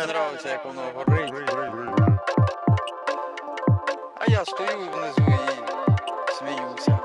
не подобається, як воно горить. А я стою внизу і сміюся.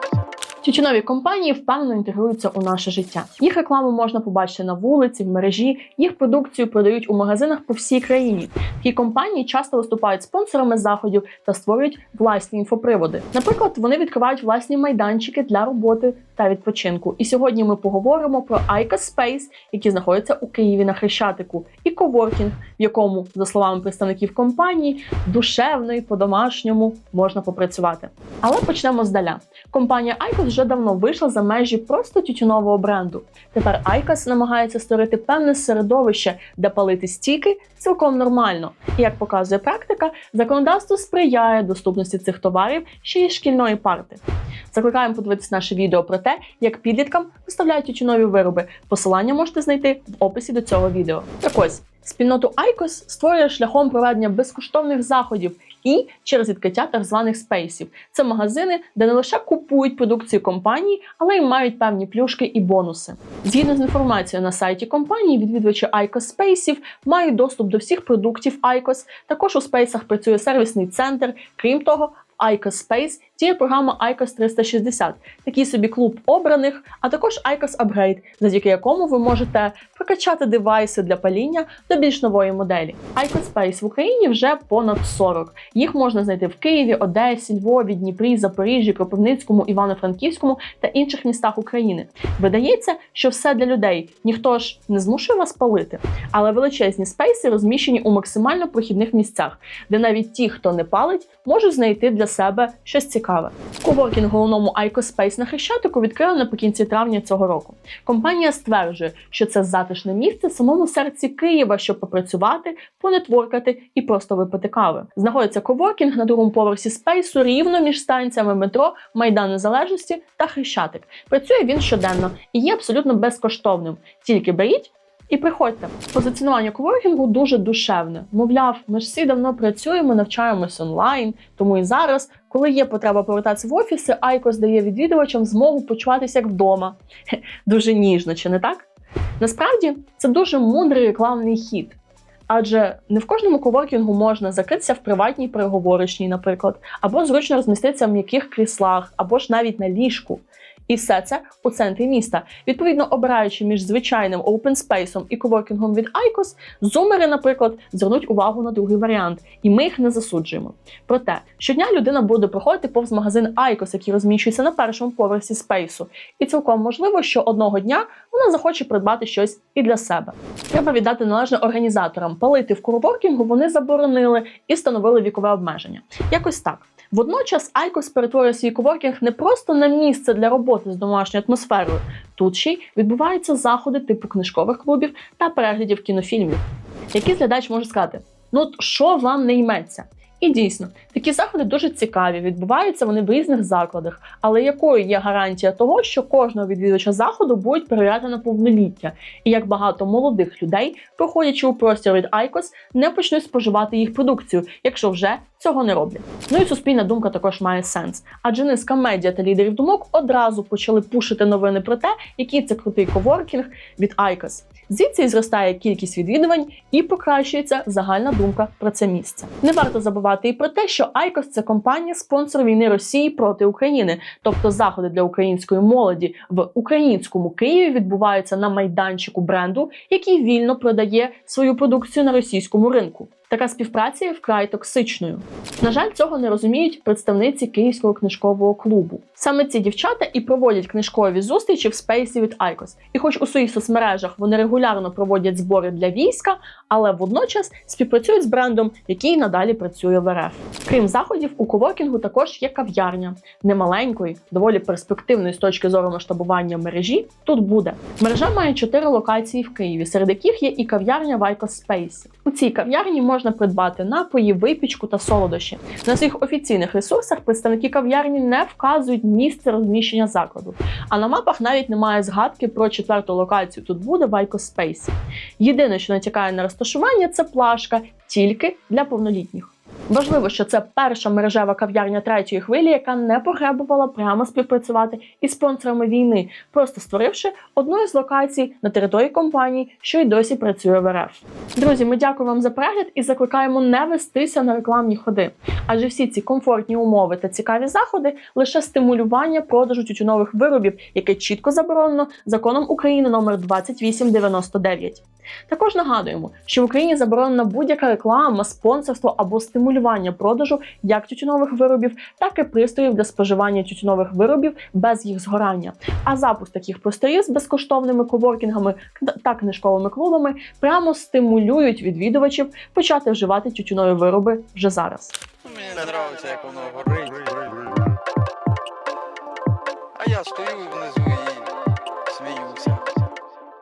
Тютюнові компанії впевнено інтегруються у наше життя. Їх рекламу можна побачити на вулиці, в мережі. Їх продукцію продають у магазинах по всій країні. Такі компанії часто виступають спонсорами заходів та створюють власні інфоприводи. Наприклад, вони відкривають власні майданчики для роботи та відпочинку. І сьогодні ми поговоримо про ICA Space, які знаходяться у Києві на Хрещатику, і коворкінг, в якому, за словами представників компанії, душевно і по-домашньому можна попрацювати. Але почнемо здаля. Компанія ICOS вже давно вийшла за межі просто тютюнового бренду. Тепер ICOS намагається створити певне середовище, де палити стіки цілком нормально. І як показує практика, законодавство сприяє доступності цих товарів ще й шкільної парти. Закликаємо подивитися наше відео про те, як підліткам виставляють тютюнові вироби. Посилання можете знайти в описі до цього відео. Так ось спільноту ICOS створює шляхом проведення безкоштовних заходів і через відкриття так званих спейсів. Це магазини, де не лише купують продукцію компанії, але й мають певні плюшки і бонуси. Згідно з інформацією на сайті компанії, відвідувачі ICOS спейсів мають доступ до всіх продуктів ICOS. Також у спейсах працює сервісний центр. Крім того, в ICOS Space діє програма ICOS 360, такий собі клуб обраних, а також ICOS Upgrade, завдяки якому ви можете прокачати девайси для паління до більш нової моделі. ICOS Space в Україні вже понад 40. Їх можна знайти в Києві, Одесі, Львові, Дніпрі, Запоріжжі, Кропивницькому, Івано-Франківському та інших містах України. Видається, що все для людей. Ніхто ж не змушує вас палити, але величезні спейси розміщені у максимально прохідних місцях, де навіть ті, хто не палить, можуть знайти для себе щось цікаве. Коворкінг головному Space на Хрещатику відкрили наприкінці травня цього року. Компанія стверджує, що це затишне місце в самому серці Києва, щоб попрацювати, понетворкати і просто випити кави. Знаходиться коворкінг на другому поверсі спейсу рівно між станціями метро Майдан Незалежності та Хрещатик. Працює він щоденно і є абсолютно безкоштовним. Тільки беріть. І приходьте. Позиціонування коворкінгу дуже душевне. Мовляв, ми ж всі давно працюємо, навчаємось онлайн. Тому і зараз, коли є потреба повертатися в офіси, Айкос дає відвідувачам змогу почуватися як вдома. Дуже ніжно, чи не так? Насправді це дуже мудрий рекламний хід. Адже не в кожному коворкінгу можна закритися в приватній переговорочній, наприклад, або зручно розміститися в м'яких кріслах, або ж навіть на ліжку. І все це у центрі міста. Відповідно, обираючи між звичайним open space і коворкінгом від ICOS, зумери, наприклад, звернуть увагу на другий варіант, і ми їх не засуджуємо. Проте щодня людина буде проходити повз магазин ICOS, який розміщується на першому поверсі спейсу, і цілком можливо, що одного дня вона захоче придбати щось і для себе. Треба віддати належне організаторам. Палити в коворкінгу вони заборонили і встановили вікове обмеження. Якось так. Водночас Айкос перетворює свій коворкінг не просто на місце для роботи з домашньою атмосферою. Тут ще й відбуваються заходи типу книжкових клубів та переглядів кінофільмів. Який глядач може сказати: ну що вам не йметься? І дійсно, такі заходи дуже цікаві, відбуваються вони в різних закладах. Але якою є гарантія того, що кожного відвідувача заходу будуть перевіряти на повноліття, і як багато молодих людей, проходячи у простір від Айкос, не почнуть споживати їх продукцію, якщо вже цього не роблять. Ну і суспільна думка також має сенс, адже низка медіа та лідерів думок одразу почали пушити новини про те, який це крутий коворкінг від Айкос. Звідси і зростає кількість відвідувань і покращується загальна думка про це місце. Не варто забувати і про те, що Айкос це компанія спонсор війни Росії проти України, тобто заходи для української молоді в українському Києві відбуваються на майданчику бренду, який вільно продає свою продукцію на російському ринку. Така співпраця є вкрай токсичною. На жаль, цього не розуміють представниці Київського книжкового клубу. Саме ці дівчата і проводять книжкові зустрічі в спейсі від Айкос. І хоч у своїх соцмережах вони регулярно проводять збори для війська, але водночас співпрацюють з брендом, який надалі працює в РФ. Крім заходів, у коворкінгу також є кав'ярня немаленької, доволі перспективної з точки зору масштабування мережі. Тут буде мережа має чотири локації в Києві, серед яких є і кав'ярня в Айкос Space. У цій кав'ярні можна придбати напої, випічку та солодощі. На своїх офіційних ресурсах представники кав'ярні не вказують місце розміщення закладу. А на мапах навіть немає згадки про четверту локацію. Тут буде в Айкос Єдине, що натякає на розташування, це плашка тільки для повнолітніх. Важливо, що це перша мережева кав'ярня третьої хвилі, яка не погребувала прямо співпрацювати із спонсорами війни, просто створивши одну із локацій на території компанії, що й досі працює в РФ. Друзі, ми дякуємо вам за перегляд і закликаємо не вестися на рекламні ходи. Адже всі ці комфортні умови та цікаві заходи лише стимулювання продажу тютюнових виробів, яке чітко заборонено законом України номер 2899. Також нагадуємо, що в Україні заборонена будь-яка реклама, спонсорство або стимулювання продажу як тютюнових виробів, так і пристроїв для споживання тютюнових виробів без їх згорання. А запуск таких пристроїв з безкоштовними коворкінгами та книжковими клубами прямо стимулюють відвідувачів почати вживати тютюнові вироби вже зараз. Мені не подобається, як воно горить.